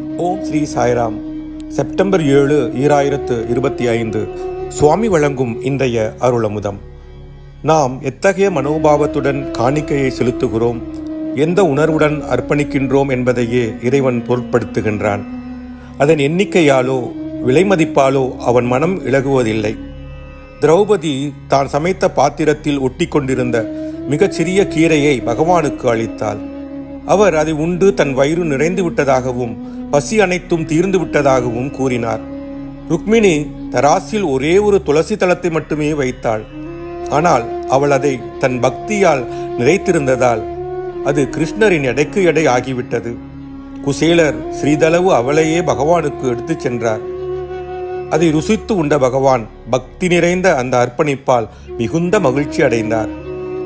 ஓம் Sri Sairam. September ஏழு ஈராயிரத்து இருபத்தி ஐந்து. சுவாமி வழங்கும் இன்றைய அருளமுதம். நாம் எத்தகைய மனோபாவத்துடன் காணிக்கையை செலுத்துகிறோம்? எந்த உணர்வுடன் அர்ப்பணிக்கின்றோம் என்பதையே இறைவன் பொருட்படுத்துகின்றான். அதன் எண்ணிக்கையாலோ விலைமதிப்பாலோ அவன் மனம் இழகுவதில்லை திரௌபதி தான் சமைத்த பாத்திரத்தில் ஒட்டி கொண்டிருந்த மிகச்சிறிய கீரையை பகவானுக்கு அளித்தாள். அவர் அதை உண்டு தன் வயிறு நிறைந்து விட்டதாகவும் பசி அனைத்தும் தீர்ந்து விட்டதாகவும் கூறினார். ருக்மிணி தராசில் ஒரே ஒரு துளசி தளத்தை மட்டுமே வைத்தாள். ஆனால் அவள் அதை தன் பக்தியால் நிறைத்திருந்ததால் அது கிருஷ்ணரின் எடைக்கு எடை ஆகிவிட்டது. குசேலர் சிறிதளவு அவளையே பகவானுக்கு எடுத்துச் சென்றார். அதை ருசித்து உண்ட பகவான் பக்தி நிறைந்த அந்த அர்ப்பணிப்பால் மிகுந்த மகிழ்ச்சி அடைந்தார்.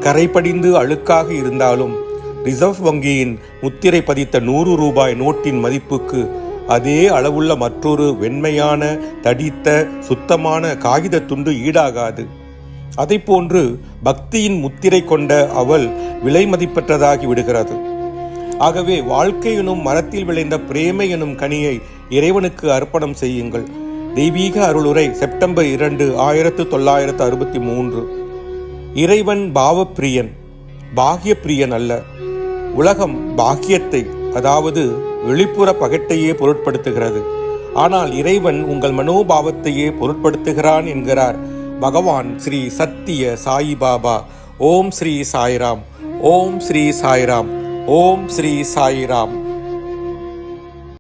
கரைபடிந்து அழுக்காக இருந்தாலும் ரிசர்வ் வங்கியின் முத்திரை பதித்த நூறு ரூபாய் நோட்டின் மதிப்புக்கு அதே அளவுள்ள மற்றொரு வெண்மையான தடித்த சுத்தமான காகித துண்டு ஈடாகாது. அதைப்போன்று பக்தியின் முத்திரை கொண்ட அவள் விலை மதிப்பற்றதாகி விடுகிறது. ஆகவே வாழ்க்கை எனும் மரத்தில் விளைந்த பிரேமை எனும் கனியை இறைவனுக்கு அர்ப்பணம் செய்யுங்கள். தெய்வீக அருளுரை செப்டம்பர் இரண்டு ஆயிரத்து தொள்ளாயிரத்து அறுபத்தி மூன்று. இறைவன் பாவப்பிரியன் பாகியப்பிரியன் அல்ல. உலகம் பாக்கியத்தை அதாவது வெளிப்புற பகட்டையே பொருட்படுத்துகிறது. ஆனால் இறைவன் உங்கள் மனோபாவத்தையே பொருட்படுத்துகிறான் என்கிறார் பகவான் ஸ்ரீ சத்திய சாயிபாபா ஓம் ஸ்ரீ சாய்ராம். ஓம் ஸ்ரீ சாய்ராம். ஓம் ஸ்ரீ சாய்ராம்.